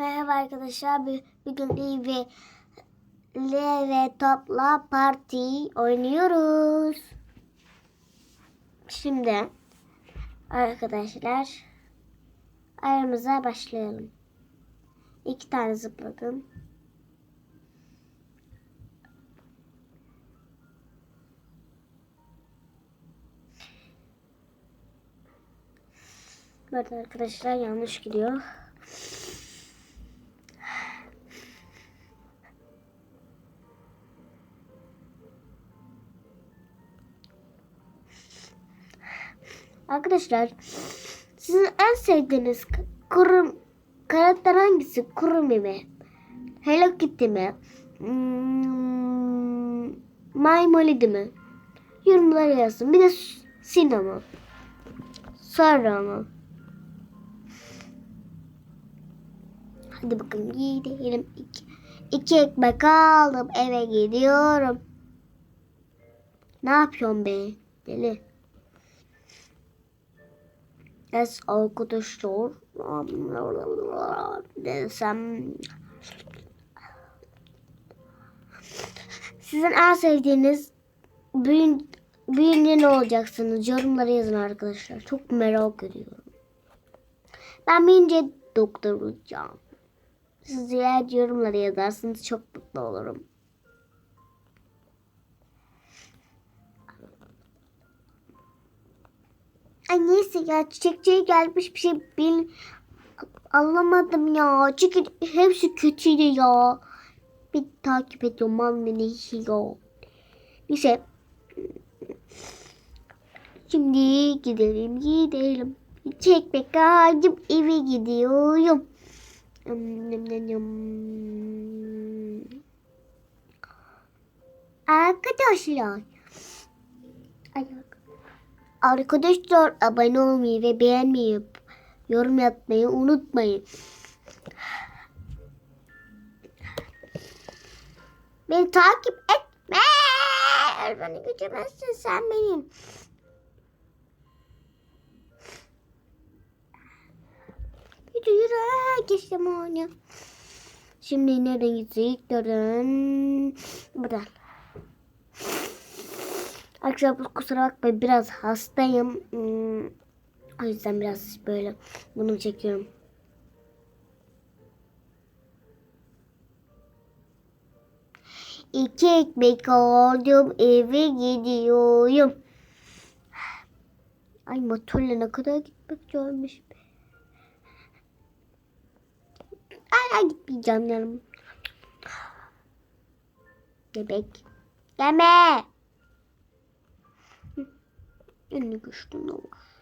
Merhaba arkadaşlar. Bir- Bugün iyi ve L ve topla parti oynuyoruz. Şimdi arkadaşlar aramıza başlayalım. İki tane zıpladım. Evet arkadaşlar yanlış gidiyor. Arkadaşlar sizin en sevdiğiniz kurum karakter hangisi? Kurumi mi? Hello Kitty mi? Hmm, My Molly mi? Yorumlara yazın. Bir de S- Sina mı? Sonra mı? Hadi bakın gidelim. İki, iki ekmek aldım. Eve gidiyorum. Ne yapıyorsun be? Deli. Es arkadaşlar. Desem. Sizin en sevdiğiniz büyün, büyüyünce ne olacaksınız? Yorumlara yazın arkadaşlar. Çok merak ediyorum. Ben büyüyünce doktor olacağım. Siz eğer yorumlara yazarsanız çok mutlu olurum. Neyse ya çiçekçiye gelmiş bir şey bil anlamadım ya. Çünkü hepsi kötüydü ya. Bir takip ediyorum mal beni ya. Neyse. Şimdi gidelim gidelim. Çekmek ağacım eve gidiyorum. Arkadaşlar. Arkadaşlar abone olmayı ve beğenmeyi, yorum yapmayı unutmayın. Beni takip etme. Beni geçemezsin sen benim. Yürü yürü. Geçtim onu. Şimdi nereden gidecek? Nereden? Buradan. Arkadaşlar kusura bakmayın biraz hastayım. Hmm, O yüzden biraz böyle bunu çekiyorum. İki ekmek aldım eve gidiyorum. Ay motorla ne kadar gitmek zormuş. Ay gitmeyeceğim yanım. Bebek. Gelme. Elini güçlü ne olur.